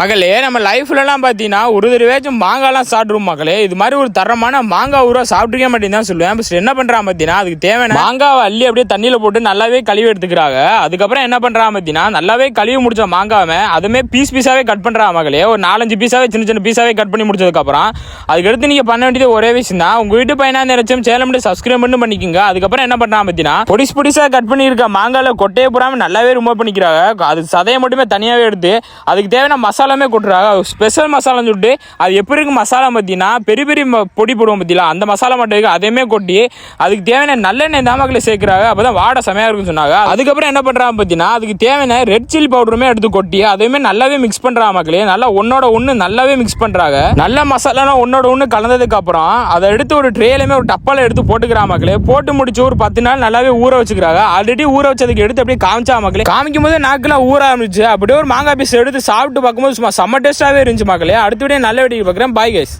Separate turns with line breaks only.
மகளே நம்ம லைஃப்லலாம் பார்த்தீங்கன்னா ஒரு தடவையாச்சும் மாங்காய்லாம் சாப்பிட்ருவோம் மகளே. இது மாதிரி ஒரு தரமான மாங்காய் ஊரா சாப்பிட்டுருக்க மாட்டேன்னு தான் சொல்லுவேன். ஃபஸ்ட் என்ன பண்ணுறான் பார்த்தீங்கன்னா அதுக்கு தேவையான மாங்காவை அள்ளி அப்படியே தண்ணியில் போட்டு நல்லாவே கழுவி எடுத்துக்கிறாங்க. அதுக்கப்புறம் என்ன பண்ணுறான் பார்த்தீங்கன்னா நல்லாவே கழுவி முடிச்ச மாங்காவை அதுவுமே பீஸ் பீஸாவே கட் பண்ணுறா மகளே. ஒரு நாலஞ்சு பீஸாவே சின்ன சின்ன பீஸாகவே கட் பண்ணி முடிச்சதுக்கப்புறம் அதுக்கடுத்து நீங்கள் பண்ண வேண்டியது ஒரே விஷயம் தான். உங்கள் வீட்டு பையனா நினைச்சும் சேலம் சப்ஸ்கிரைப் பண்ணி பண்ணிக்கோங்க. அதுக்கப்புறம் என்ன பண்ணுறான் பார்த்தீங்கன்னா பொடிஸ் பொடிஸாக கட் பண்ணியிருக்க மாங்காயில் கொட்டையை பூராமல் நல்லாவே ரிமூவ் பண்ணிக்கிறாங்க. அது சதையை மட்டுமே தனியாகவே எடுத்து அதுக்கு தேவையான மசாலா மசாலாமே கொட்டுறாங்க. ஸ்பெஷல் மசாலான்னு சொல்லிட்டு அது எப்படி இருக்கு மசாலா பார்த்தீங்கன்னா பெரிய பெரிய ம- பொடி போடுவோம் பார்த்தீங்களா அந்த மசாலா மட்டும் இருக்குது அதையுமே கொட்டி அதுக்கு தேவையான நல்லெண்ணெய் தாமக்களை சேர்க்குறாங்க. அப்போ தான் வாடை செமையாக இருக்குன்னு சொன்னாங்க. அதுக்கப்புறம் என்ன பண்ணுறாங்க பார்த்தீங்கன்னா அதுக்கு தேவையான ரெட் சில்லி பவுடருமே எடுத்து கொட்டி அதையுமே நல்லாவே மிக்ஸ் பண்ணுறாங்க மக்களே. நல்லா ஒன்னோட ஒன்று நல்லாவே மிக்ஸ் பண்ணுறாங்க நல்ல மசாலாலாம் ஒன்னோட ஒன்று கலந்ததுக்கு அப்புறம் அதை எடுத்து ஒரு ட்ரேலையுமே ஒரு டப்பால எடுத்து போட்டுக்கிறாங்க மக்களே. போட்டு முடிச்சு ஒரு பத்து நாள் நல்லாவே ஊற வச்சுக்கிறாங்க. ஆல்ரெடி ஊற வச்சதுக்கு எடுத்து அப்படியே காமிச்சா மக்களே. காமிக்கும் போது நாக்குலாம் ஊற ஆரம்பிச்சு அப்படியே ஒரு மாங்காய் பீஸ் எடுத்து சாப்பிட்டு பார்க்கும்போது சும்மா செம்ம டேஸ்ட்டாகவே இருந்துச்சு மக்களே. அடுத்த வீடியோ நல்ல வீடியோ பார்க்குறேன். Bye guys